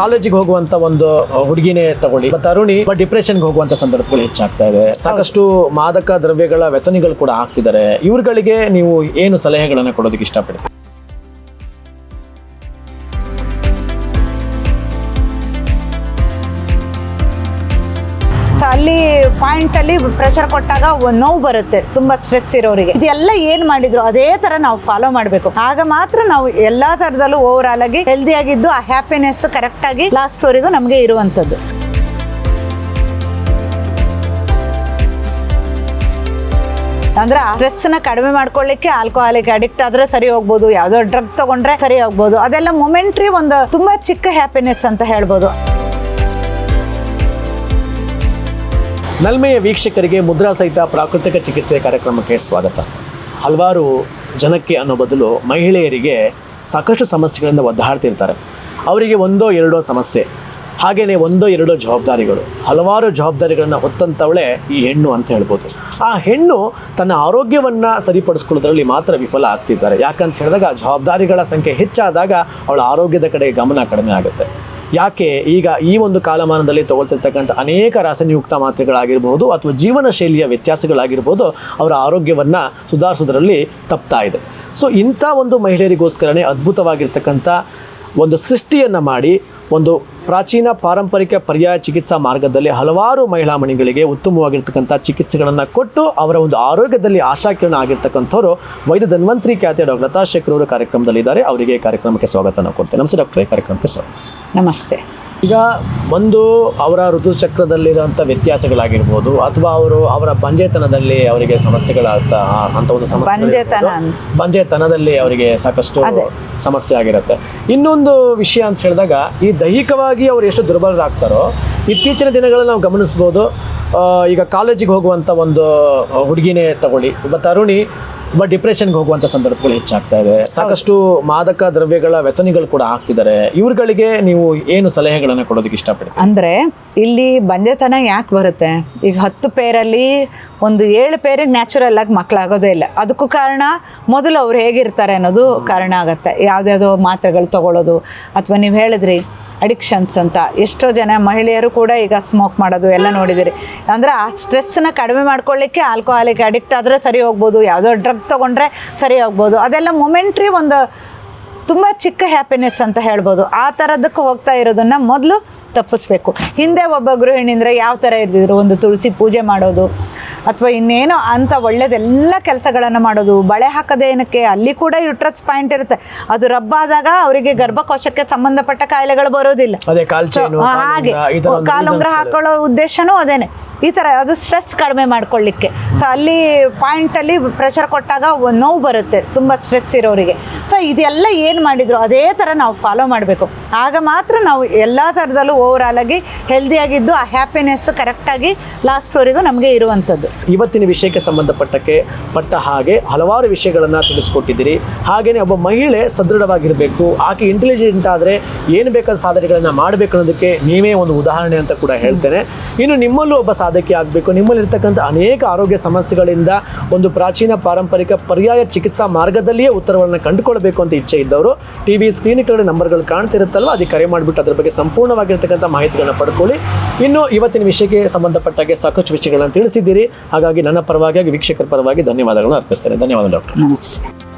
ಕಾಲೇಜಿಗೆ ಹೋಗುವಂತ ಒಂದು ಹುಡುಗಿನೇ ತಗೊಳ್ಳಿ. ಮತ್ತೆ ಅರುಣಿ ಡಿಪ್ರೆಷನ್ಗೆ ಹೋಗುವಂತ ಸಂದರ್ಭಗಳು ಹೆಚ್ಚಾಗ್ತಾ ಇದೆ. ಸಾಕಷ್ಟು ಮಾದಕ ದ್ರವ್ಯಗಳ ವ್ಯಸನಿಗಳು ಕೂಡ ಆಗ್ತಿದ್ದಾರೆ. ಇವ್ರುಗಳಿಗೆ ನೀವು ಏನು ಸಲಹೆಗಳನ್ನ ಕೊಡೋದಕ್ಕೆ ಇಷ್ಟಪಡ್ತೀವಿ ಪಾಯಿಂಟ್ ಅಲ್ಲಿ ಪ್ರೆಷರ್ ಕೊಟ್ಟಾಗ ನೋವು ಬರುತ್ತೆ. ತುಂಬಾ ಸ್ಟ್ರೆಸ್ ಇರೋರಿಗೆ. ಇದೆಲ್ಲ ಏನ್ ಮಾಡಿದ್ರು? ಅದೇ ತರ ನಾವು ಫಾಲೋ ಮಾಡಬೇಕು. ಆಗ ಮಾತ್ರ ನಾವು ಎಲ್ಲಾ ತರದಲ್ಲೂ ಓವರ್ ಆಲ್ ಆಗಿ ಹೆಲ್ದಿ ಆಗಿದ್ದು, ಆ ಹ್ಯಾಪಿನೆಸ್ ಕರೆಕ್ಟ್ ಆಗಿ ಲಾಸ್ಟ್ ವರೆಗೂ ನಮಗೆ ಇರುವಂತದ್ದು ಅಂದ್ರೆ ಸ್ಟ್ರೆಸ್ನ ಕಡಿಮೆ ಮಾಡ್ಕೊಳ್ಳಿಕ್ಕೆ ಆಲ್ಕೋಹಾಲಿಕ್ ಅಡಿಕ್ಟ್ ಆದ್ರೆ ಸರಿ ಹೋಗ್ಬೋದು. ಯಾವ್ದೋ ಡ್ರಗ್ ತಗೊಂಡ್ರೆ ಸರಿ ಹೋಗ್ಬೋದು. ಅದೆಲ್ಲ ಮೊಮೆಂಟ್ರಿ ಒಂದು ತುಂಬಾ ಚಿಕ್ಕ ಹ್ಯಾಪಿನೆಸ್ ಅಂತ ಹೇಳ್ಬೋದು. ನಲ್ಮೆಯ ವೀಕ್ಷಕರಿಗೆ ಮುದ್ರಾ ಸಹಿತ ಪ್ರಾಕೃತಿಕ ಚಿಕಿತ್ಸೆ ಕಾರ್ಯಕ್ರಮಕ್ಕೆ ಸ್ವಾಗತ. ಹಲವಾರು ಜನಕ್ಕೆ ಅನ್ನೋ ಬದಲು ಮಹಿಳೆಯರಿಗೆ ಸಾಕಷ್ಟು ಸಮಸ್ಯೆಗಳಿಂದ ಒದ್ದಾಡ್ತಿರ್ತಾರೆ. ಅವರಿಗೆ ಒಂದೋ ಎರಡೋ ಸಮಸ್ಯೆ ಹಾಗೆಯೇ ಒಂದೋ ಎರಡೋ ಜವಾಬ್ದಾರಿಗಳು. ಹಲವಾರು ಜವಾಬ್ದಾರಿಗಳನ್ನು ಹೊತ್ತಂಥವಳೆ ಈ ಹೆಣ್ಣು ಅಂತ ಹೇಳ್ಬೋದು. ಆ ಹೆಣ್ಣು ತನ್ನ ಆರೋಗ್ಯವನ್ನು ಸರಿಪಡಿಸ್ಕೊಳ್ಳೋದ್ರಲ್ಲಿ ಮಾತ್ರ ವಿಫಲ ಆಗ್ತಿದ್ದಾರೆ. ಯಾಕಂತ ಹೇಳಿದಾಗ ಜವಾಬ್ದಾರಿಗಳ ಸಂಖ್ಯೆ ಹೆಚ್ಚಾದಾಗ ಅವಳ ಆರೋಗ್ಯದ ಕಡೆ ಗಮನ ಕಡಿಮೆ ಆಗುತ್ತೆ. ಯಾಕೆ ಈಗ ಈ ಒಂದು ಕಾಲಮಾನದಲ್ಲಿ ತಗೊಳ್ತಿರ್ತಕ್ಕಂಥ ಅನೇಕ ರಾಸಾಯನಿಯುಕ್ತ ಮಾತ್ರೆಗಳಾಗಿರ್ಬೋದು ಅಥವಾ ಜೀವನ ಶೈಲಿಯ ವ್ಯತ್ಯಾಸಗಳಾಗಿರ್ಬೋದು ಅವರ ಆರೋಗ್ಯವನ್ನು ಸುಧಾರಿಸೋದರಲ್ಲಿ ತಪ್ತಾ ಇದೆ. ಸೊ ಇಂಥ ಒಂದು ಮಹಿಳೆಯರಿಗೋಸ್ಕರನೇ ಅದ್ಭುತವಾಗಿರ್ತಕ್ಕಂಥ ಒಂದು ಸೃಷ್ಟಿಯನ್ನು ಮಾಡಿ, ಒಂದು ಪ್ರಾಚೀನ ಪಾರಂಪರಿಕ ಪರ್ಯಾಯ ಚಿಕಿತ್ಸಾ ಮಾರ್ಗದಲ್ಲಿ ಹಲವಾರು ಮಹಿಳಾ ಮಣಿಗಳಿಗೆ ಉತ್ತಮವಾಗಿರ್ತಕ್ಕಂಥ ಚಿಕಿತ್ಸೆಗಳನ್ನು ಕೊಟ್ಟು ಅವರ ಒಂದು ಆರೋಗ್ಯದಲ್ಲಿ ಆಶಾಕಿರಣ ಆಗಿರ್ತಕ್ಕಂಥವ್ರು ವೈದ್ಯ ಧನ್ವಂತ್ರಿ ಖ್ಯಾತಿಯ ಡಾಕ್ಟರ್ ಲತಾ ಶೇಖರ್ ಅವರು ಕಾರ್ಯಕ್ರಮದಲ್ಲಿದ್ದಾರೆ. ಅವರಿಗೆ ಕಾರ್ಯಕ್ರಮಕ್ಕೆ ಸ್ವಾಗತ ಕೊಡ್ತೇನೆ ನಮಸ್ತೆ ಡಾಕ್ಟರ್ ಕಾರ್ಯಕ್ರಮಕ್ಕೆ ಸ್ವಾಗತ. ನಮಸ್ತೆ. ಈಗ ಒಂದು ಅವರ ಋತುಚಕ್ರದಲ್ಲಿರುವಂಥ ವ್ಯತ್ಯಾಸಗಳಾಗಿರ್ಬೋದು ಅಥವಾ ಅವರು ಅವರ ಬಂಜೆತನದಲ್ಲಿ ಅವರಿಗೆ ಸಮಸ್ಯೆಗಳಾಗ್ತ ಅಂತ ಒಂದು ಸಮಸ್ಯೆ ಬಂಜೆತನ ಬಂಜೆತನದಲ್ಲಿ ಅವರಿಗೆ ಸಾಕಷ್ಟು ಸಮಸ್ಯೆ ಆಗಿರುತ್ತೆ. ಇನ್ನೊಂದು ವಿಷಯ ಅಂತ ಹೇಳಿದಾಗ ಈ ದೈಹಿಕವಾಗಿ ಅವರು ಎಷ್ಟು ದುರ್ಬಲರಾಗ್ತಾರೋ ಇತ್ತೀಚಿನ ದಿನಗಳಲ್ಲಿ ನಾವು ಗಮನಿಸ್ಬೋದು ಈಗ ಕಾಲೇಜಿಗೆ ಹೋಗುವಂಥ ಒಂದು ಹುಡುಗಿನೇ ತಗೊಳ್ಳಿ. ಒಬ್ಬ ತರುಣಿ ಒಬ್ಬ ಡಿಪ್ರೆಷನ್ಗೆ ಹೋಗುವಂಥ ಸಂದರ್ಭಗಳು ಹೆಚ್ಚಾಗ್ತಾ ಇದೆ. ಸಾಕಷ್ಟು ಮಾದಕ ದ್ರವ್ಯಗಳ ವ್ಯಸನಿಗಳು ಕೂಡ ಆಗ್ತಿದ್ದಾರೆ. ಇವ್ರುಗಳಿಗೆ ನೀವು ಏನು ಸಲಹೆಗಳನ್ನು ಕೊಡೋದಕ್ಕೆ ಇಷ್ಟಪಡ್ತೀವಿ ಅಂದ್ರೆ ಇಲ್ಲಿ ಬಂಜೆತನ ಯಾಕೆ ಬರುತ್ತೆ? ಈಗ ಹತ್ತು ಪೇರಲ್ಲಿ ಒಂದು ಏಳು ಪೇರಿಗೆ ನ್ಯಾಚುರಲ್ ಆಗಿ ಮಕ್ಕಳಾಗೋದೇ ಇಲ್ಲ. ಅದಕ್ಕೂ ಕಾರಣ ಮೊದಲು ಅವ್ರು ಹೇಗಿರ್ತಾರೆ ಅನ್ನೋದು ಕಾರಣ ಆಗುತ್ತೆ. ಯಾವುದ್ಯಾವುದೋ ಮಾತ್ರೆಗಳು ತಗೊಳ್ಳೋದು ಅಥವಾ ನೀವು ಹೇಳಿದ್ರಿ ಅಡಿಕ್ಷನ್ಸ್ ಅಂತ. ಎಷ್ಟೋ ಜನ ಮಹಿಳೆಯರು ಕೂಡ ಈಗ ಸ್ಮೋಕ್ ಮಾಡೋದು ಎಲ್ಲ ನೋಡಿದ್ದೀರಿ ಅಂದ್ರೆ ಆ ಸ್ಟ್ರೆಸ್ಸನ್ನ ಕಡಿಮೆ ಮಾಡ್ಕೊಳ್ಳಿಕ್ಕೆ ಆಲ್ಕೋಹಾಲಿಕ್ ಅಡಿಕ್ಟ್ ಆದರೆ ಸರಿ ಹೋಗ್ಬೋದು, ಯಾವುದೋ ಡ್ರಗ್ ತೊಗೊಂಡ್ರೆ ಸರಿ ಹೋಗ್ಬೋದು. ಅದೆಲ್ಲ ಮೊಮೆಂಟ್ರಿ ಒಂದು ತುಂಬ ಚಿಕ್ಕ ಹ್ಯಾಪಿನೆಸ್ ಅಂತ ಹೇಳ್ಬೋದು. ಆ ಥರದಕ್ಕೆ ಹೋಗ್ತಾ ಇರೋದನ್ನು ಮೊದಲು ತಪ್ಪಿಸ್ಬೇಕು. ಹಿಂದೆ ಒಬ್ಬ ಗೃಹಿಣಿ ಅಂದರೆ ಯಾವ ಥರ ಇದ್ದಿದ್ರು? ಒಂದು ತುಳಸಿ ಪೂಜೆ ಮಾಡೋದು ಅಥವಾ ಇನ್ನೇನೋ ಅಂಥ ಒಳ್ಳೇದೆಲ್ಲ ಕೆಲಸಗಳನ್ನು ಮಾಡೋದು ಬಳೆ ಹಾಕೋದೇನಕ್ಕೆ ಅಲ್ಲಿ ಕೂಡ ಯುಟ್ರಸ್ ಪಾಯಿಂಟ್ ಇರುತ್ತೆ. ಅದು ರಬ್ಬಾದಾಗ ಅವರಿಗೆ ಗರ್ಭಕೋಶಕ್ಕೆ ಸಂಬಂಧಪಟ್ಟ ಕಾಯಿಲೆಗಳು ಬರೋದಿಲ್ಲ. ಹಾಗೆ. ಕಾಲುಂಗ್ರ. ಹಾಕೊಳ್ಳೋ ಉದ್ದೇಶನೂ ಅದೇನೆ. ಈ ಥರ ಅದು ಸ್ಟ್ರೆಸ್ ಕಡಿಮೆ ಮಾಡ್ಕೊಳ್ಳಿಕ್ಕೆ. ಸೊ ಅಲ್ಲಿ ಪಾಯಿಂಟಲ್ಲಿ ಪ್ರೆಷರ್ ಕೊಟ್ಟಾಗ ನೋವು ಬರುತ್ತೆ. ತುಂಬ ಸ್ಟ್ರೆಸ್ ಇರೋರಿಗೆ. ಸೊ ಇದೆಲ್ಲ ಏನು ಮಾಡಿದ್ರು? ಅದೇ ಥರ ನಾವು ಫಾಲೋ ಮಾಡಬೇಕು. ಆಗ ಮಾತ್ರ ನಾವು ಎಲ್ಲ ಥರದಲ್ಲೂ ಓವರ್ ಆಲ್ ಆಗಿ ಹೆಲ್ದಿಯಾಗಿದ್ದು ಆ ಹ್ಯಾಪಿನೆಸ್ ಕರೆಕ್ಟಾಗಿ ಲಾಸ್ಟ್ವರೆಗೂ ನಮಗೆ ಇರುವಂಥದ್ದು. ಇವತ್ತಿನ ವಿಷಯಕ್ಕೆ ಸಂಬಂಧಪಟ್ಟಕ್ಕೆ ಪಟ್ಟ ಹಾಗೆ ಹಲವಾರು ವಿಷಯಗಳನ್ನು ತಿಳಿಸ್ಕೊಟ್ಟಿದ್ದೀರಿ. ಹಾಗೆಯೇ ಒಬ್ಬ ಮಹಿಳೆ ಸದೃಢವಾಗಿರಬೇಕು, ಆಕೆ ಇಂಟೆಲಿಜೆಂಟ್ ಆದರೆ ಏನು ಬೇಕಾದ ಸಾಧನೆಗಳನ್ನು ಮಾಡಬೇಕು ಅನ್ನೋದಕ್ಕೆ ನೀವೇ ಒಂದು ಉದಾಹರಣೆ ಅಂತ ಕೂಡ ಹೇಳ್ತೇನೆ. ಇನ್ನು ನಿಮ್ಮಲ್ಲೂ ಒಬ್ಬ ಸಾಧಕಿ ಆಗಬೇಕು, ನಿಮ್ಮಲ್ಲಿರ್ತಕ್ಕಂಥ ಅನೇಕ ಆರೋಗ್ಯ ಸಮಸ್ಯೆಗಳಿಂದ ಒಂದು ಪ್ರಾಚೀನ ಪಾರಂಪರಿಕ ಪರ್ಯಾಯ ಚಿಕಿತ್ಸಾ ಮಾರ್ಗದಲ್ಲಿಯೇ ಉತ್ತರವನ್ನು ಕಂಡುಕೊಳ್ಬೇಕು ಅಂತ ಇಚ್ಛೆ ಇದ್ದವರು ಟಿ ವಿ ಸ್ಕ್ರೀನಿಗಳ ನಂಬರ್ಗಳು ಕಾಣ್ತಿರುತ್ತಲ್ಲ ಅದಕ್ಕೆ ಕರೆ ಮಾಡಿಬಿಟ್ಟು ಅದರ ಬಗ್ಗೆ ಸಂಪೂರ್ಣವಾಗಿರ್ತಕ್ಕಂಥ ಮಾಹಿತಿಗಳನ್ನು ಪಡ್ಕೊಳ್ಳಿ. ಇನ್ನು ಇವತ್ತಿನ ವಿಷಯಕ್ಕೆ ಸಂಬಂಧಪಟ್ಟಾಗೆ ಸಾಕಷ್ಟು ವಿಷಯಗಳನ್ನು ತಿಳಿಸಿದ್ದೀರಿ. ಹಾಗಾಗಿ ನನ್ನ ಪರವಾಗಿ ವೀಕ್ಷಕರ ಪರವಾಗಿ ಧನ್ಯವಾದಗಳನ್ನು ಅರ್ಪಿಸ್ತೇನೆ. ಧನ್ಯವಾದ ಡಾಕ್ಟರ್. ನಮಸ್ತೆ.